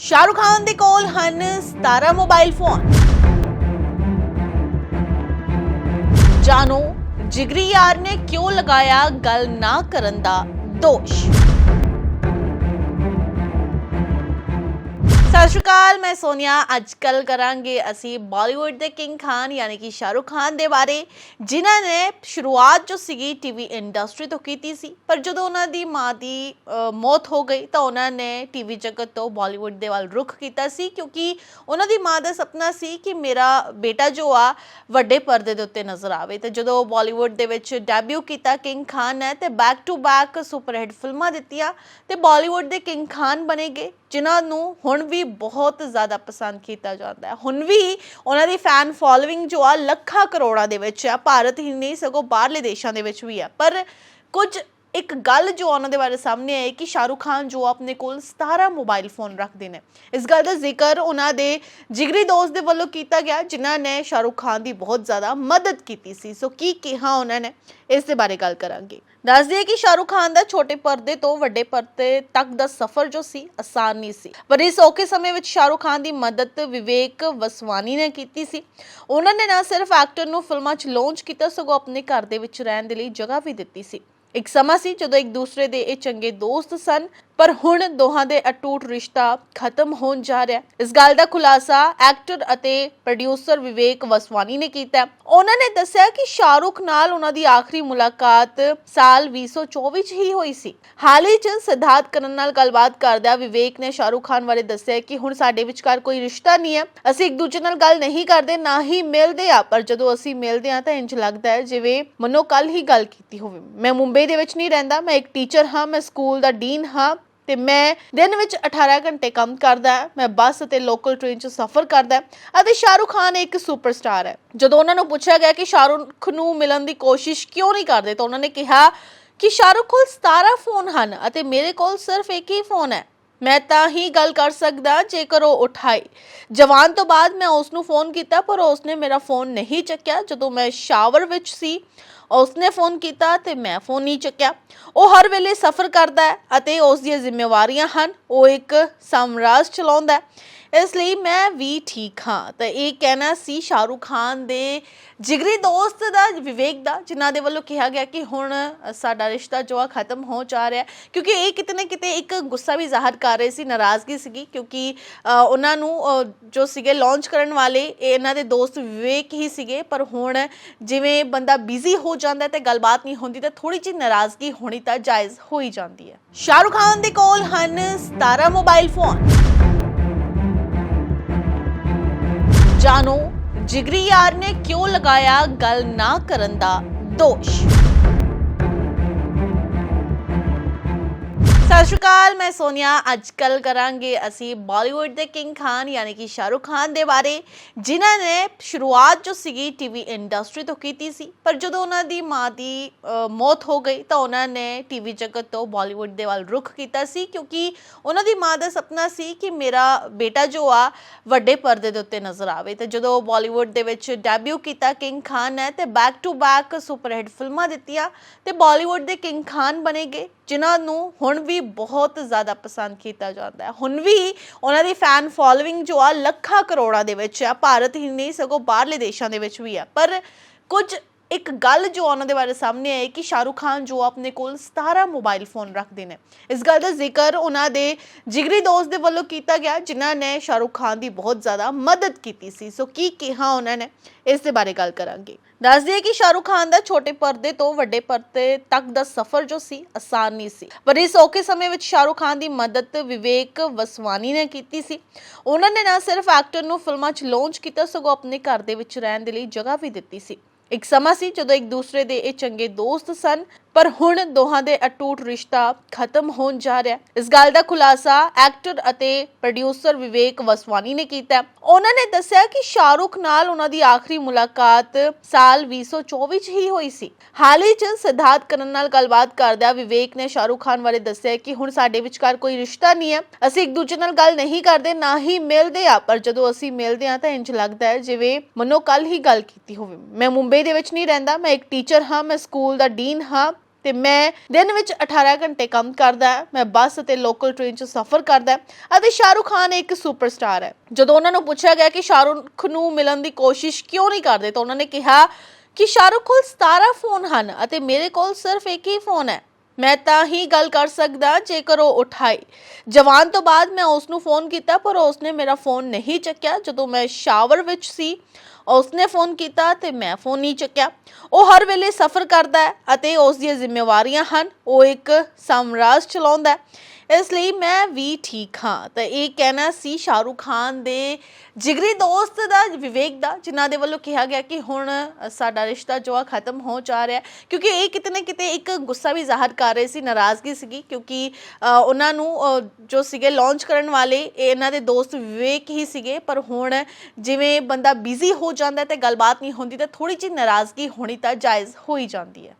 ਸ਼ਾਹਰੁਖ ਖਾਨ ਦੇ ਕੋਲ ਹਨ 17 ਮੋਬਾਈਲ ਫੋਨ ਜਾਣੋ, ਜਿਗਰੀ ਯਾਰ ਨੇ ਕਿਉਂ ਲਗਾਇਆ ਗੱਲ ਨਾ ਕਰਨ ਦਾ ਦੋਸ਼? ਸਤਿ ਸ਼੍ਰੀ ਅਕਾਲ, ਮੈਂ ਸੋਨੀਆ। ਅੱਜ ਕੱਲ ਕਰਾਂਗੇ ਅਸੀਂ ਬਾਲੀਵੁੱਡ ਦੇ ਕਿੰਗ ਖਾਨ, ਯਾਨੀ ਕਿ ਸ਼ਾਹਰੁਖ ਖਾਨ ਦੇ ਬਾਰੇ, ਜਿਨ੍ਹਾਂ ਨੇ ਸ਼ੁਰੂਆਤ ਜੋ ਸੀਗੀ ਟੀਵੀ ਇੰਡਸਟਰੀ ਤੋਂ ਕੀਤੀ ਸੀ। ਪਰ ਜਦੋਂ ਉਹਨਾਂ ਦੀ ਮਾਂ ਦੀ ਮੌਤ ਹੋ ਗਈ, ਤਾਂ ਉਹਨਾਂ ਨੇ ਟੀਵੀ ਜਗਤ ਤੋਂ ਬਾਲੀਵੁੱਡ ਦੇ ਵੱਲ ਰੁਖ ਕੀਤਾ ਸੀ, ਕਿਉਂਕਿ ਉਹਨਾਂ ਦੀ ਮਾਂ ਦਾ ਸੁਪਨਾ ਸੀ ਕਿ ਮੇਰਾ ਬੇਟਾ ਜੋ ਆ, ਵੱਡੇ ਪਰਦੇ ਦੇ ਉੱਤੇ ਨਜ਼ਰ ਆਵੇ। ਤੇ ਜਦੋਂ ਬਾਲੀਵੁੱਡ ਦੇ ਵਿੱਚ ਡੈਬਿਊ ਕੀਤਾ ਕਿੰਗ ਖਾਨ ਨੇ, ਤੇ back to back super hit ਫਿਲਮਾਂ ਦਿੱਤੀਆਂ, ਤੇ ਬਾਲੀਵੁੱਡ ਦੇ ਕਿੰਗ ਖਾਨ ਬਣੇ ਗਏ। ਜਿਨ੍ਹਾਂ ਨੂੰ ਹੁਣ ਵੀ ਬਹੁਤ ਜ਼ਿਆਦਾ ਪਸੰਦ ਕੀਤਾ ਜਾਂਦਾ ਹੈ। ਹੁਣ ਵੀ ਉਹਨਾਂ ਦੀ ਫੈਨ ਫੋਲੋਇੰਗ ਜੋ ਆ ਲੱਖਾਂ ਕਰੋੜਾਂ ਦੇ ਵਿੱਚ ਆ, ਭਾਰਤ ਹੀ ਨਹੀਂ, ਸਗੋਂ ਬਾਹਰਲੇ ਦੇਸ਼ਾਂ ਦੇ ਵਿੱਚ ਵੀ ਆ। ਪਰ ਕੁਝ ਇੱਕ ਗੱਲ ਜੋ ਉਹਨਾਂ ਦੇ ਬਾਰੇ ਸਾਹਮਣੇ ਆਈ ਕਿ ਸ਼ਾਹਰੁਖ ਖਾਨ ਜੋ ਆਪਣੇ ਕੋਲ 17 ਮੋਬਾਈਲ ਫੋਨ ਰੱਖਦੇ ਨੇ। ਇਸ ਗੱਲ ਦਾ ਜ਼ਿਕਰ ਉਹਨਾਂ ਦੇ ਜਿਗਰੀ ਦੋਸਤ ਦੇ ਵੱਲੋਂ ਕੀਤਾ ਗਿਆ, ਜਿਨ੍ਹਾਂ ਨੇ ਸ਼ਾਹਰੁਖ ਖਾਨ ਦੀ ਬਹੁਤ ਜ਼ਿਆਦਾ ਮਦਦ ਕੀਤੀ ਸੀ। ਸੋ ਕੀ ਕਿਹਾ ਉਹਨਾਂ ਨੇ? ਇਸ ਦੇ ਬਾਰੇ ਗੱਲ ਕਰਾਂਗੇ। ਦੱਸ ਦਈਏ ਕਿ ਸ਼ਾਹਰੁਖ ਖਾਨ ਦਾ ਛੋਟੇ ਪਰਦੇ ਤੋਂ ਵੱਡੇ ਪਰਦੇ ਤੱਕ ਦਾ ਸਫ਼ਰ ਜੋ ਸੀ, ਆਸਾਨ ਨਹੀਂ ਸੀ। ਪਰ ਇਸ ਔਖੇ ਸਮੇਂ ਵਿੱਚ ਸ਼ਾਹਰੁਖ ਖਾਨ ਦੀ ਮਦਦ ਵਿਵੇਕ ਵਸਵਾਨੀ ਨੇ ਕੀਤੀ ਸੀ। ਉਹਨਾਂ ਨੇ ਨਾ ਸਿਰਫ ਐਕਟਰ ਨੂੰ ਫਿਲਮਾਂ 'ਚ ਲਾਂਚ ਕੀਤਾ, ਸਗੋਂ ਆਪਣੇ ਘਰ ਦੇ ਵਿੱਚ ਰਹਿਣ ਦੇ ਲਈ ਜਗ੍ਹਾ ਵੀ ਦਿੱਤੀ ਸੀ। ਇੱਕ ਸਮਾਂ ਸੀ ਜਦੋਂ ਇੱਕ ਦੂਸਰੇ ਦੇ ਇਹ ਚੰਗੇ ਦੋਸਤ ਸਨ। ਪਰ ਹੁਣ ਦੋਹਾਂ ਦੇ ਅਟੂਟ ਰਿਸ਼ਤਾ ਖਤਮ ਹੋਣ ਜਾ ਰਿਹਾ ਹੈ। ਇਸ ਗੱਲ ਦਾ ਖੁਲਾਸਾ ਐਕਟਰ ਅਤੇ ਪ੍ਰੋਡਿਊਸਰ ਵਿਵੇਕ ਵਸਵਾਨੀ ਨੇ ਕੀਤਾ ਉਹਨਾਂ ਨੇ ਦੱਸਿਆ ਕਿ ਸ਼ਾਹਰੁਖ ਨਾਲ ਉਹਨਾਂ ਦੀ ਆਖਰੀ ਮੁਲਾਕਾਤ ਸਾਲ 2024 ਚ ਹੀ ਹੋਈ ਸੀ। ਹਾਲ ਹੀ ਚ ਸਿਧਾਰਥ ਕਰਨ ਨਾਲ ਗੱਲਬਾਤ ਕਰਦਿਆਂ ਵਿਵੇਕ ਨੇ ਸ਼ਾਹਰੁਖ ਖਾਨ ਬਾਰੇ ਦੱਸਿਆ ਕਿ ਹੁਣ ਸਾਡੇ ਵਿਚਕਾਰ ਕੋਈ ਰਿਸ਼ਤਾ ਨਹੀਂ ਹੈ। ਅਸੀਂ ਇੱਕ ਦੂਜੇ ਨਾਲ ਗੱਲ ਨਹੀਂ ਕਰਦੇ, ਨਾ ਹੀ ਮਿਲਦੇ ਆ। ਪਰ ਜਦੋਂ ਅਸੀਂ ਮਿਲਦੇ ਆ ਤਾਂ ਇੰਜ ਲੱਗਦਾ ਹੈ ਜਿਵੇਂ ਮਨੋ ਕੱਲ ਹੀ ਗੱਲ ਕੀਤੀ ਹੋਵੇ। ਮੈਂ ਮੁੰਬਈ ਦੇ ਵਿੱਚ ਨਹੀਂ ਰਹਿੰਦਾ, ਮੈਂ ਇੱਕ ਟੀਚਰ ਹਾਂ, ਮੈਂ ਸਕੂਲ ਦਾ ਡੀਨ ਹਾਂ। ਤੇ ਮੈਂ ਦਿਨ ਵਿੱਚ 18 ਘੰਟੇ ਕੰਮ ਕਰਦਾ ਮੈਂ ਬੱਸ ਅਤੇ ਲੋਕਲ ਟ੍ਰੇਨ 'ਚ ਸਫ਼ਰ ਕਰਦਾ ਅਤੇ ਸ਼ਾਹਰੁਖ ਖਾਨ ਇੱਕ ਸੁਪਰਸਟਾਰ ਹੈ। ਜਦੋਂ ਉਹਨਾਂ ਨੂੰ ਪੁੱਛਿਆ ਗਿਆ ਕਿ ਸ਼ਾਹਰੁਖ ਨੂੰ ਮਿਲਣ ਦੀ ਕੋਸ਼ਿਸ਼ ਕਿਉਂ ਨਹੀਂ ਕਰਦੇ, ਤਾਂ ਉਹਨਾਂ ਨੇ ਕਿਹਾ ਕਿ ਸ਼ਾਹਰੁਖ ਕੋਲ 17 ਫੋਨ ਹਨ ਅਤੇ ਮੇਰੇ ਕੋਲ ਸਿਰਫ ਇੱਕ ਹੀ ਫੋਨ ਹੈ। ਮੈਂ ਤਾਂ ਹੀ ਗੱਲ ਕਰ ਸਕਦਾ ਜੇਕਰ ਉਹ ਉਠਾਏ। ਜਵਾਨ ਤੋਂ ਬਾਅਦ ਮੈਂ ਉਸ ਨੂੰ ਫੋਨ ਕੀਤਾ, ਪਰ ਉਸਨੇ ਮੇਰਾ ਫੋਨ ਨਹੀਂ ਚੱਕਿਆ। ਜਦੋਂ ਮੈਂ ਸ਼ਾਵਰ ਵਿੱਚ ਸੀ ਉਸਨੇ ਫੋਨ ਕੀਤਾ ਤੇ ਮੈਂ ਫੋਨ ਨਹੀਂ ਚੱਕਿਆ। ਉਹ ਹਰ ਵੇਲੇ ਸਫ਼ਰ ਕਰਦਾ ਹੈ ਅਤੇ ਉਸ ਦੀਆਂ ਜ਼ਿੰਮੇਵਾਰੀਆਂ ਹਨ। ਉਹ ਇੱਕ ਸਾਮਰਾਜ ਚਲਾਉਂਦਾ ਹੈ। ਇਸ ਲਈ ਮੈਂ ਵੀ ਠੀਕ ਹਾਂ। ਤਾਂ ਇਹ ਕਹਿਣਾ ਸੀ ਸ਼ਾਹਰੁਖ ਖਾਨ ਦੇ ਜਿਗਰੀ ਦੋਸਤ ਦਾ, ਵਿਵੇਕ ਦਾ, ਜਿਨ੍ਹਾਂ ਦੇ ਵੱਲੋਂ ਕਿਹਾ ਗਿਆ ਕਿ ਹੁਣ ਸਾਡਾ ਰਿਸ਼ਤਾ ਜੋ ਆ ਖਤਮ ਹੋ ਜਾ ਰਿਹਾ ਕਿਉਂਕਿ ਇਹ ਕਿਤੇ ਨਾ ਕਿਤੇ ਇੱਕ ਗੁੱਸਾ ਵੀ ਜ਼ਾਹਰ ਕਰ ਰਹੇ ਸੀ, ਨਾਰਾਜ਼ਗੀ ਸੀਗੀ। ਕਿਉਂਕਿ ਉਹਨਾਂ ਨੂੰ ਜੋ ਸੀਗੇ ਲਾਂਚ ਕਰਨ ਵਾਲੇ ਇਹਨਾਂ ਦੇ ਦੋਸਤ ਵਿਵੇਕ ਹੀ ਸੀਗੇ। ਪਰ ਹੁਣ ਜਿਵੇਂ ਬੰਦਾ ਬਿਜ਼ੀ ਹੋ ਜਾਂਦਾ ਹੈ ਤੇ ਗੱਲਬਾਤ ਨਹੀਂ ਹੁੰਦੀ, ਤਾਂ ਥੋੜੀ ਜਿਹੀ ਨਾਰਾਜ਼ਗੀ ਹੋਣੀ ਤਾਂ ਜਾਇਜ਼ ਹੋ ਹੀ ਜਾਂਦੀ ਹੈ। ਸ਼ਾਹਰੁਖ ਖਾਨ ਦੇ ਕੋਲ ਹਨ 17 ਮੋਬਾਈਲ ਫੋਨ ਜਾਣੋ ਜਿਗਰੀ ਯਾਰ ਨੇ ਕਿਉਂ ਲਗਾਇਆ ਗੱਲ ਨਾ ਕਰਨ ਦਾ ਦੋਸ਼? ਸਤਿ ਸ਼੍ਰੀ ਅਕਾਲ, ਮੈਂ ਸੋਨੀਆ। ਅੱਜ ਕੱਲ ਕਰਾਂਗੇ ਅਸੀਂ ਬਾਲੀਵੁੱਡ ਦੇ ਕਿੰਗ ਖਾਨ, ਯਾਨੀ ਕਿ ਸ਼ਾਹਰੁਖ ਖਾਨ ਦੇ ਬਾਰੇ, ਜਿਨ੍ਹਾਂ ਨੇ ਸ਼ੁਰੂਆਤ ਜੋ ਸੀਗੀ ਟੀਵੀ ਇੰਡਸਟਰੀ ਤੋਂ ਕੀਤੀ ਸੀ। ਪਰ ਜਦੋਂ ਉਹਨਾਂ ਦੀ ਮਾਂ ਦੀ ਮੌਤ ਹੋ ਗਈ, ਤਾਂ ਉਹਨਾਂ ਨੇ ਟੀਵੀ ਜਗਤ ਤੋਂ ਬਾਲੀਵੁੱਡ ਦੇ ਵੱਲ ਰੁਖ ਕੀਤਾ ਸੀ। ਕਿਉਂਕਿ ਉਹਨਾਂ ਦੀ ਮਾਂ ਦਾ ਸੁਪਨਾ ਸੀ ਕਿ ਮੇਰਾ ਬੇਟਾ ਜੋ ਆ, ਵੱਡੇ ਪਰਦੇ ਦੇ ਉੱਤੇ ਨਜ਼ਰ ਆਵੇ। ਤੇ ਜਦੋਂ ਬਾਲੀਵੁੱਡ ਦੇ ਵਿੱਚ ਡੈਬਿਊ ਕੀਤਾ ਕਿੰਗ ਖਾਨ ਨੇ, ਤੇ back to back super hit ਫਿਲਮਾਂ ਦਿੱਤੀਆਂ, ਤੇ ਬਾਲੀਵੁੱਡ ਦੇ ਕਿੰਗ ਖਾਨ ਬਣੇ ਗਏ, ਜਿਨ੍ਹਾਂ ਨੂੰ ਹੁਣ ਵੀ ਬਹੁਤ ਜ਼ਿਆਦਾ ਪਸੰਦ ਕੀਤਾ ਜਾਂਦਾ ਹੈ। ਹੁਣ ਵੀ ਉਹਨਾਂ ਦੀ ਫੈਨ ਫੋਲੋਇੰਗ ਜੋ ਆ, ਲੱਖਾਂ ਕਰੋੜਾਂ ਦੇ ਵਿੱਚ ਆ, ਭਾਰਤ ਹੀ ਨਹੀਂ, ਸਗੋਂ ਬਾਹਰਲੇ ਦੇਸ਼ਾਂ ਦੇ ਵਿੱਚ ਵੀ ਆ। ਪਰ ਕੁਝ ਇੱਕ ਗੱਲ ਜੋ ਉਹਨਾਂ ਦੇ ਬਾਰੇ ਸਾਹਮਣੇ ਆਈ ਕਿ ਸ਼ਾਹਰੁਖ ਖਾਨ ਜੋ ਆਪਣੇ ਕੋਲ 17 ਮੋਬਾਈਲ ਫੋਨ ਰੱਖਦੇ ਨੇ। ਇਸ ਗੱਲ ਦਾ ਜ਼ਿਕਰ ਉਹਨਾਂ ਦੇ ਜਿਗਰੀ ਦੋਸਤ ਦੇ ਵੱਲੋਂ ਕੀਤਾ ਗਿਆ, ਜਿਨ੍ਹਾਂ ਨੇ ਸ਼ਾਹਰੁਖ ਖਾਨ ਦੀ ਬਹੁਤ ਜ਼ਿਆਦਾ ਮਦਦ ਕੀਤੀ ਸੀ। ਸੋ ਕੀ ਕਿਹਾ ਉਹਨਾਂ ਨੇ, ਇਸ ਦੇ ਬਾਰੇ ਗੱਲ ਕਰਾਂਗੇ। ਦੱਸ ਦਈਏ ਕਿ ਸ਼ਾਹਰੁਖ ਖਾਨ ਦਾ ਛੋਟੇ ਪਰਦੇ ਤੋਂ ਵੱਡੇ ਪਰਦੇ ਤੱਕ ਦਾ ਸਫ਼ਰ ਜੋ ਸੀ, ਆਸਾਨ ਨਹੀਂ ਸੀ। ਪਰ ਇਸ ਔਖੇ ਸਮੇਂ ਵਿੱਚ ਸ਼ਾਹਰੁਖ ਖਾਨ ਦੀ ਮਦਦ ਵਿਵੇਕ ਵਸਵਾਨੀ ਨੇ ਕੀਤੀ ਸੀ। ਉਹਨਾਂ ਨੇ ਨਾ ਸਿਰਫ ਐਕਟਰ ਨੂੰ ਫਿਲਮਾਂ 'ਚ ਲਾਂਚ ਕੀਤਾ, ਸਗੋਂ ਆਪਣੇ ਘਰ ਦੇ ਵਿੱਚ ਰਹਿਣ ਦੇ ਲਈ ਜਗ੍ਹਾ ਵੀ ਦਿੱਤੀ ਸੀ। ਇੱਕ ਸਮਾਂ ਸੀ ਜਦੋਂ ਇੱਕ ਦੂਸਰੇ ਦੇ ਇਹ ਚੰਗੇ ਦੋਸਤ ਸਨ। ਪਰ ਹੁਣ ਦੋਹਾਂ ਦੇ ਅਟੂਟ ਰਿਸ਼ਤਾ ਖਤਮ ਹੋਣ ਜਾ ਰਿਹਾ ਹੈ। ਇਸ ਗੱਲ ਦਾ ਖੁਲਾਸਾ ਐਕਟਰ ਅਤੇ ਪ੍ਰੋਡਿਊਸਰ ਵਿਵੇਕ ਵਸਵਾਨੀ ਨੇ ਕੀਤਾ ਉਹਨਾਂ ਨੇ ਦੱਸਿਆ ਕਿ ਸ਼ਾਹਰੁਖ ਨਾਲ ਉਹਨਾਂ ਦੀ ਆਖਰੀ ਮੁਲਾਕਾਤ ਸਾਲ 2024 ਚ ਹੀ ਹੋਈ ਸੀ। ਹਾਲ ਹੀ ਚ ਸਿਧਾਰਥ ਕਰਨ ਨਾਲ ਗੱਲਬਾਤ ਕਰਦਿਆਂ ਵਿਵੇਕ ਨੇ ਸ਼ਾਹਰੁਖ ਖਾਨ ਬਾਰੇ ਦੱਸਿਆ ਕਿ ਹੁਣ ਸਾਡੇ ਵਿਚਕਾਰ ਕੋਈ ਰਿਸ਼ਤਾ ਨਹੀਂ ਹੈ। ਅਸੀਂ ਇੱਕ ਦੂਜੇ ਨਾਲ ਗੱਲ ਨਹੀਂ ਕਰਦੇ, ਨਾ ਹੀ ਮਿਲਦੇ ਆ ਪਰ ਜਦੋਂ ਅਸੀਂ ਮਿਲਦੇ ਆ ਤਾਂ ਇੰਜ ਲੱਗਦਾ ਹੈ ਜਿਵੇਂ ਮਨੋ ਕੱਲ ਹੀ ਗੱਲ ਕੀਤੀ ਹੋਵੇ। ਮੈਂ ਮੁੰਬਈ ਦੇ ਵਿੱਚ ਨਹੀਂ ਰਹਿੰਦਾ, ਮੈਂ ਇੱਕ ਟੀਚਰ ਹਾਂ, ਮੈਂ ਸਕੂਲ ਦਾ ਡੀਨ ਹਾਂ। ਤੇ ਮੈਂ ਦਿਨ ਵਿੱਚ 18 ਘੰਟੇ ਕੰਮ ਕਰਦਾ, ਮੈਂ ਬੱਸ ਅਤੇ ਲੋਕਲ ਟ੍ਰੇਨ 'ਚ ਸਫ਼ਰ ਕਰਦਾ ਅਤੇ ਸ਼ਾਹਰੁਖ ਖਾਨ ਇੱਕ ਸੁਪਰਸਟਾਰ ਹੈ। ਜਦੋਂ ਉਹਨਾਂ ਨੂੰ ਪੁੱਛਿਆ ਗਿਆ ਕਿ ਸ਼ਾਹਰੁਖ ਨੂੰ ਮਿਲਣ ਦੀ ਕੋਸ਼ਿਸ਼ ਕਿਉਂ ਨਹੀਂ ਕਰਦੇ, ਤਾਂ ਉਹਨਾਂ ਨੇ ਕਿਹਾ ਕਿ ਸ਼ਾਹਰੁਖ ਕੋਲ 17 ਫੋਨ ਹਨ ਅਤੇ ਮੇਰੇ ਕੋਲ ਸਿਰਫ ਇੱਕ ਹੀ ਫੋਨ ਹੈ। ਮੈਂ ਤਾਂ ਹੀ ਗੱਲ ਕਰ ਸਕਦਾ ਜੇਕਰ ਉਹ ਉਠਾਏ। ਜਵਾਨ ਤੋਂ ਬਾਅਦ ਮੈਂ ਉਸ ਨੂੰ ਫੋਨ ਕੀਤਾ, ਪਰ ਉਸਨੇ ਮੇਰਾ ਫੋਨ ਨਹੀਂ ਚੱਕਿਆ। ਜਦੋਂ ਮੈਂ ਸ਼ਾਵਰ ਵਿੱਚ ਸੀ, ਉਸਨੇ ਫੋਨ ਕੀਤਾ ਤੇ ਮੈਂ ਫੋਨ ਨਹੀਂ ਚੱਕਿਆ। ਉਹ ਹਰ ਵੇਲੇ ਸਫ਼ਰ ਕਰਦਾ ਹੈ ਅਤੇ ਉਸ ਦੀਆਂ ਜ਼ਿੰਮੇਵਾਰੀਆਂ ਹਨ। ਉਹ ਇੱਕ ਸਾਮਰਾਜ ਚਲਾਉਂਦਾ ਹੈ। ਇਸ ਲਈ ਮੈਂ ਵੀ ਠੀਕ ਹਾਂ। ਤਾਂ ਇਹ ਕਹਿਣਾ ਸੀ ਸ਼ਾਹਰੁਖ ਖਾਨ ਦੇ ਜਿਗਰੀ ਦੋਸਤ ਦਾ, ਵਿਵੇਕ ਦਾ, ਜਿਨ੍ਹਾਂ ਦੇ ਵੱਲੋਂ ਕਿਹਾ ਗਿਆ ਕਿ ਹੁਣ ਸਾਡਾ ਰਿਸ਼ਤਾ ਜੋ ਆ ਖਤਮ ਹੋ ਜਾ ਰਿਹਾ। ਕਿਉਂਕਿ ਇਹ ਕਿਤੇ ਨਾ ਕਿਤੇ ਇੱਕ ਗੁੱਸਾ ਵੀ ਜ਼ਾਹਰ ਕਰ ਰਹੇ ਸੀ, ਨਾਰਾਜ਼ਗੀ ਸੀਗੀ। ਕਿਉਂਕਿ ਉਹਨਾਂ ਨੂੰ ਜੋ ਸੀਗੇ ਲਾਂਚ ਕਰਨ ਵਾਲੇ ਇਹਨਾਂ ਦੇ ਦੋਸਤ ਵਿਵੇਕ ਹੀ ਸੀਗੇ। ਪਰ ਹੁਣ ਜਿਵੇਂ ਬੰਦਾ ਬਿਜ਼ੀ ਹੋ ਜਾਂਦਾ ਹੈ ਤੇ ਗੱਲਬਾਤ ਨਹੀਂ ਹੁੰਦੀ, ਤਾਂ ਥੋੜੀ ਜਿਹੀ ਨਾਰਾਜ਼ਗੀ ਹੋਣੀ ਤਾਂ ਜਾਇਜ਼ ਹੋ ਹੀ ਜਾਂਦੀ ਹੈ।